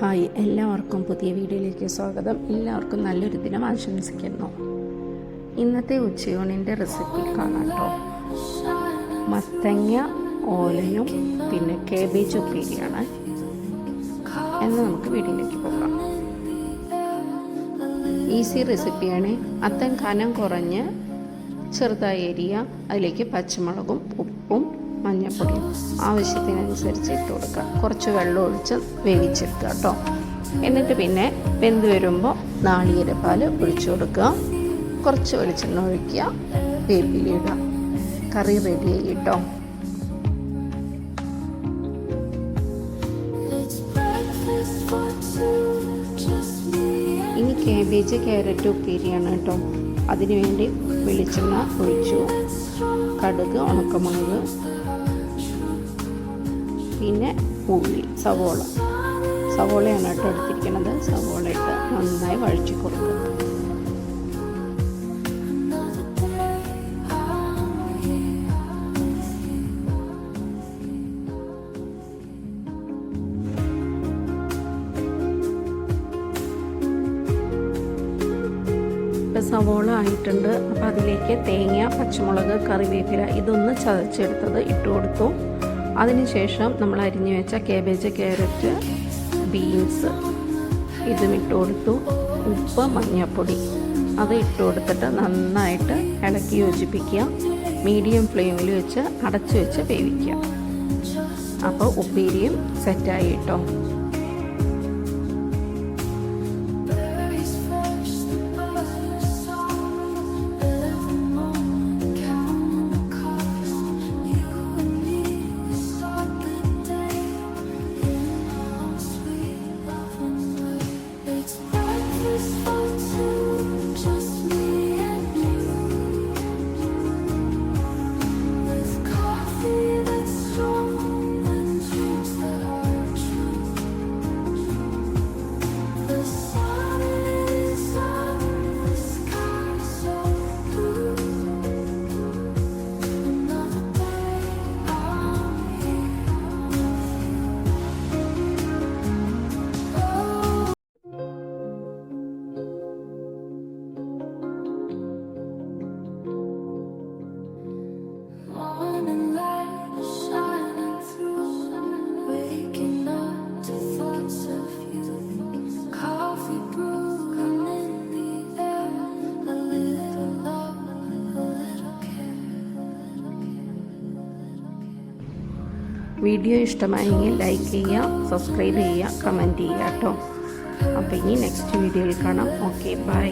Hi എല്ലാവർക്കും പുതിയ വീഡിയോയിലേക്ക് സ്വാഗതം. എല്ലാവർക്കും നല്ലൊരു ദിനം ആശംസിക്കുന്നു. ഇന്നത്തെ ഉച്ചയൂണിന്റെ റെസിപ്പി കാണാം മത്തങ്ങ ഓലയും പിന്നെ കേബേജ് ഉപ്പേരിയാണ്. എന്ന് നമുക്ക് വീഡിയോയിലേക്ക് പോകാം. ഈസി റെസിപ്പിയാണ്. അത്തം കനം കുറഞ്ഞ് ചെറുതായി എരിയ അതിലേക്ക് പച്ചമുളകും ഉപ്പും മഞ്ഞൾപ്പൊടിയും ആവശ്യത്തിനനുസരിച്ച് ഇട്ട് കൊടുക്കുക. കുറച്ച് വെള്ളം ഒഴിച്ച് വേവിച്ചെടുക്കുക കേട്ടോ. എന്നിട്ട് പിന്നെ വെന്ത് വരുമ്പോൾ നാളികേരപ്പാൽ ഒഴിച്ചു കൊടുക്കുക. കുറച്ച് വെളിച്ചെണ്ണ ഒഴിക്കുക. വേപ്പിലിടുക കറി റെഡിയായി കേട്ടോ. ഇനി കാബേജ് ക്യാരറ്റ് ഉപ്പേരിയാണ് കേട്ടോ. അതിനുവേണ്ടി വെളിച്ചെണ്ണ ഒഴിച്ചു. കടുക് ഉണക്കമുളക് പിന്നെ ഉള്ളി സവോള. സവോളയാണ് കേട്ടോ എടുത്തിരിക്കുന്നത്. സവോള ഇട്ട് നന്നായി വഴിച്ചു കൊടുക്കുക. സവോള ആയിട്ടുണ്ട്. അപ്പോൾ അതിലേക്ക് തേങ്ങ പച്ചമുളക് കറിവേപ്പില ഇതൊന്ന് ചതച്ചെടുത്തത് ഇട്ട് കൊടുത്തു. അതിനുശേഷം നമ്മൾ അരിഞ്ഞു വെച്ച കേബേജ് ക്യാരറ്റ് ബീൻസ് ഇതും ഇട്ട് കൊടുത്തു. ഉപ്പ് മഞ്ഞൾപ്പൊടി. അത് ഇട്ട് കൊടുത്തിട്ട് നന്നായിട്ട് ഇളക്കി യോജിപ്പിക്കുക. മീഡിയം ഫ്ലെയിമിൽ വെച്ച് അടച്ചു വെച്ച് വേവിക്കുക. അപ്പോൾ ഉപ്പേരിയും സെറ്റായി കേട്ടോ. was for two. വീഡിയോ ഇഷ്ടമായെങ്കിൽ ലൈക്ക് ചെയ്യുക സബ്സ്ക്രൈബ് ചെയ്യുക കമന്റ് ചെയ്യുക കേട്ടോ. അപ്പോൾ ഇനി നെക്സ്റ്റ് വീഡിയോയിൽ കാണാം. Okay bye